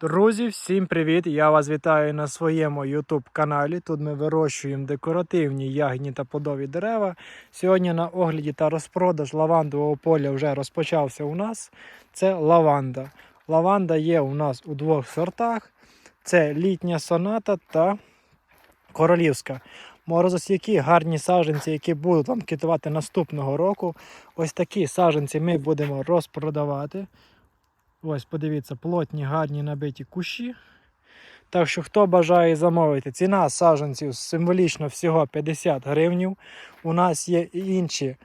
Друзі, всім привіт! Я вас вітаю на своєму YouTube каналі. Тут ми вирощуємо декоративні ягідні та плодові дерева. Сьогодні на огляді та розпродаж лавандового поля вже розпочався у нас. Це лаванда. Лаванда є у нас у двох сортах: це літня соната та королівська. Морозосіки, гарні саджанці, які будуть вам китувати наступного року. Ось такі саджанці ми будемо розпродавати. Ось, подивіться, плотні, гарні набиті кущі. Так що, хто бажає замовити, ціна саджанців символічно всього 50 гривнів. У нас є інші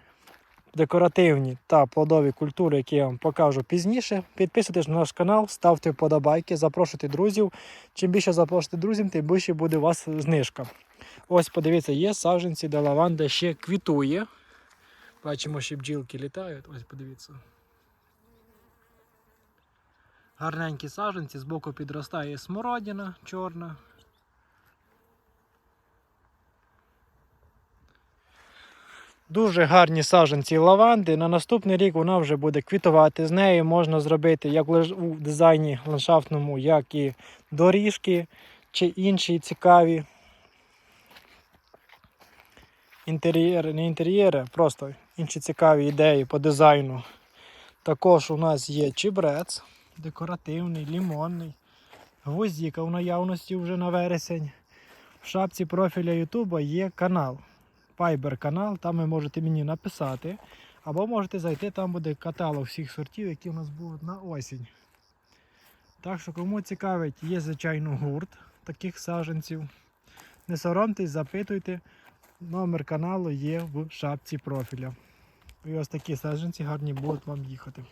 декоративні та плодові культури, які я вам покажу пізніше. Підписуйтесь на наш канал, ставте вподобайки, запрошуйте друзів. Чим більше запрошуєте друзів, тим більше буде у вас знижка. Ось, подивіться, є саджанці, де лаванда ще квітує. Бачимо, що бджілки літають. Ось подивіться. Гарненькі саджанці, збоку підростає смородина чорна. Дуже гарні саджанці лаванди. На наступний рік вона вже буде квітувати. З неї можна зробити як у дизайні ландшафтному, як і доріжки чи інші цікаві інтер'єри, не інтер'єри, просто інші цікаві ідеї по дизайну. Також у нас є чебрець декоративний, лімонний. Гвоздіка в наявності вже на вересень. В шапці профіля Ютуба є канал. Viber канал, там ви можете мені написати. Або можете зайти, там буде каталог всіх сортів, які у нас будуть на осінь. Так що, кому цікавить, є звичайно гурт таких саджанців. Не соромтесь, запитуйте. Номер каналу є в шапці профіля. І ось такі саджанці гарні будуть вам їхати.